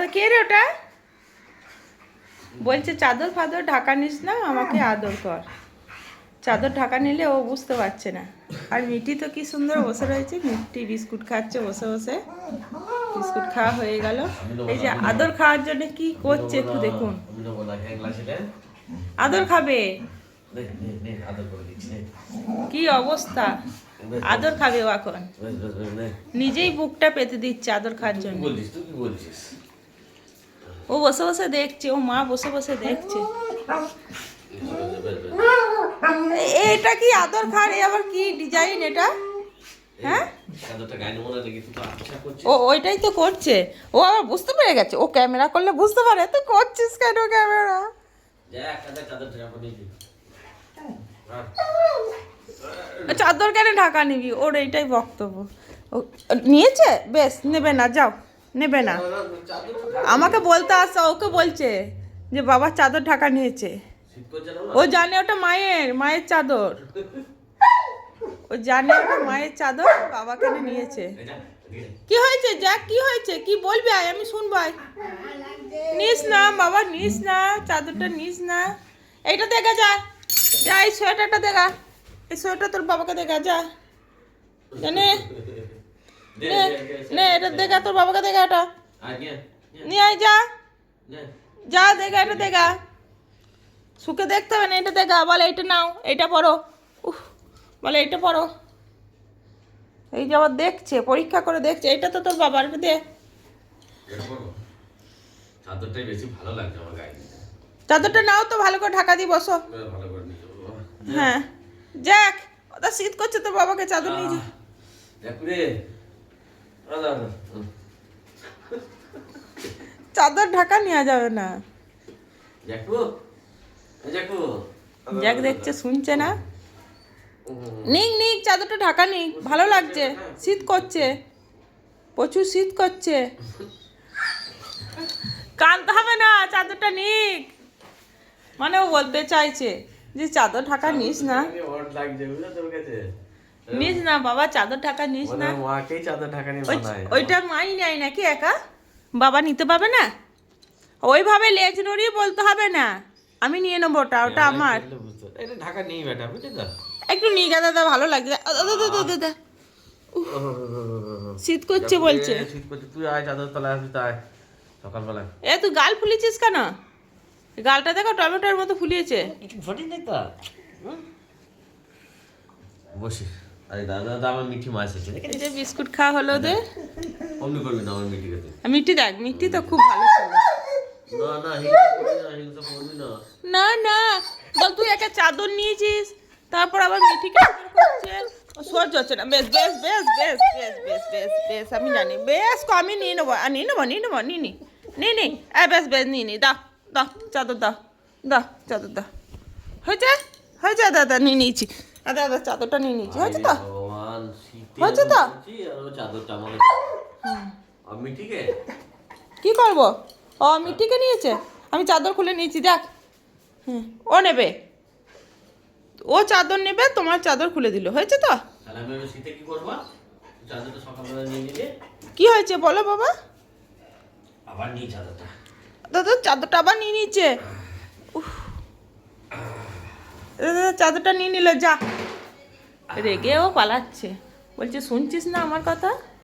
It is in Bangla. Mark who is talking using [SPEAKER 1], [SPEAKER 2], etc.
[SPEAKER 1] আর কে রে ওটা? বলছে, চাদর ফাদর ঢাকা নিস না, আমাকে আদর কর। চাদর ঢাকা নিলে ও বুঝতে পারছে না। আর মিটি তো কি সুন্দর বসে রয়েছে মিষ্টি বিস্কুট খাচ্ছে, বসে বসে বিস্কুট খাওয়া হয়ে গেল। এই যে আদর খাওয়ার জন্য কি করছে একটু দেখুন। আদর খাবে? কি অবস্থা? আদর খাবে ও এখন। নিজেই বুকটা পেতে দিচ্ছে আদর খাওয়ার জন্য। ও বসে বসে দেখছে, ও মা বসে বসে দেখছে। এটা কি আদর খার আবার কি ডিজাইন এটা? হ্যাঁ?
[SPEAKER 2] আচ্ছা
[SPEAKER 1] ও, ওইটাই তো করছে। ও আবার বুঝতে পেরে গেছে। ও ক্যামেরা করলে বুঝতে পারে। তো করছিস ক্যামেরা?
[SPEAKER 2] চাদর।
[SPEAKER 1] চাদর কেন ঢাকা নিবি? ওর এইটাই বক্তব্য। নিয়েছে? বেশ, নেবে না, যাও। নেবে না। আমাকে বলতে আসছে ওকে বলছে যে বাবা চাদর ঢাকা নিয়েছে। ও জানে ওটা মায়ের মায়ের চাদর। ও জানে ওটা মায়ের চাদর বাবা কেন নিয়েছে। কি হয়েছে যা কি হয়েছে? কি বলবি আয়, আমি শুনব আয়। নিস না, বাবা, নিস না, চাদরটা নিস না। এইটা দেখা যা। যা, এই সোয়েটারটা দেখা। এই সোয়েটার তোর বাবাকে দেখা, যা। জানে? নে
[SPEAKER 2] দে, দে,
[SPEAKER 1] নে এটা দেখা তোর বাবাকে দেখা এটা।
[SPEAKER 2] নিয়ে,
[SPEAKER 1] আয় যা। যা দেখা এটা দেখা। সুখে দেখতে হবে না এটা দেখা। বলে এটা নাও এটা পড়ো। উহ বলে এটা পড়ো। এই যে আবার দেখছে পরীক্ষা করে দেখছে এটা তো তোর বাবার দে।
[SPEAKER 2] চাদরটাই বেশি ভালো লাগছে আমার গায়ে
[SPEAKER 1] চাদরটা নাও তো ভালো করে ঢাকা দিয়ে বসো।
[SPEAKER 2] ভালো করে।
[SPEAKER 1] হ্যাঁ। যাক ওটা শীত করছে তোর বাবাকে চাদর নিয়ে যা।
[SPEAKER 2] দেখ রে।
[SPEAKER 1] চাদর ঢাকা নেওয়া যাবে না।
[SPEAKER 2] জ্যাকু?
[SPEAKER 1] দেখছে শুনছে না? নিক নিক চাদরটা ঢাকা নিক ভালো লাগছে শীত করছে। প্রচুর শীত করছে। কানতে হবে না চাদরটা নিক। মানে ও বলতে চাইছে যে চাদর ঢাকা নিস না।
[SPEAKER 2] লাগছে, তোর কাছে?
[SPEAKER 1] নিস না বাবা চাদর ঢাকা নিস না।
[SPEAKER 2] হয় মাকেই চাদর ঢাকা নিয়ে বানায়।
[SPEAKER 1] ওইটা মাই নেয় নাকি একা? বাবা নিতে পাবে না? ওইভাবে লেজ নড়িয়ে বলতে হবে না। আমি নিয়ে নেব ওটা ওটা আমার।
[SPEAKER 2] এটা ঢাকা নেই বেটা বুঝলি তো?
[SPEAKER 1] একটু নিয়ে গা দাদা ভালো লাগছে। দাদা শীত করছে বলছে।
[SPEAKER 2] শীত করছে। তুই আয় চাদর তলায় আসবি তাই। সকালবেলা
[SPEAKER 1] এ তুই গাল ফুলিয়েছিস কেন? গালটা দেখো টমেটোর মতো ফুলিয়েছে।
[SPEAKER 2] কিছু তো? বসি। আরে দাদা দাদা আমার মিঠি মাছ আছে।
[SPEAKER 1] এই যে বিস্কুট খাওয়া হলো ওদের?
[SPEAKER 2] অমনি করবি না আমার মিঠি খেতে।
[SPEAKER 1] দেখ মিষ্টি তো খুব ভালো ছিল
[SPEAKER 2] না না হিংসা করবি না না।
[SPEAKER 1] না না বল তুই একটা চাদর নিয়েছিস তারপর আবার করছে। সহ্য হচ্ছে না। বেশ বেশ বেশ বেশ বেশ বেশ বেশ বেশ আমি জানি। বেশ আমি নিয়ে নেব। আর নিয়ে নেব নিয়ে নেব নিয়ে নি। নিয়ে নি। এ বেশ বেশ নিয়ে নি। দাও দাও চাদর দাও দাও চাদর দাও। হয়েছে? হয়েছে দাদা নিয়ে নিয়েছি। আর দাদা চাদরটা নিয়ে নিয়েছি। হয়েছে তো? হয়েছে তো?
[SPEAKER 2] মিঠিকে
[SPEAKER 1] কি করব? ও মিঠিকে নিয়েছে? আমি চাদর খুলে নিয়েছি দেখ। হুম ও নেবে। ও চাদর নেবে তোমার চাদর খুলে দিল। হয়েছে তো? কি হয়েছে বলো বাবা?
[SPEAKER 2] আবার নিই চাদরটা।
[SPEAKER 1] দাদা চাদরটা আবার নিয়ে নিচ্ছে উফ। দাদা চাদরটা নিয়ে নিল যা। রেগে ও পালাচ্ছে। বলছে শুনছিস না আমার কথা?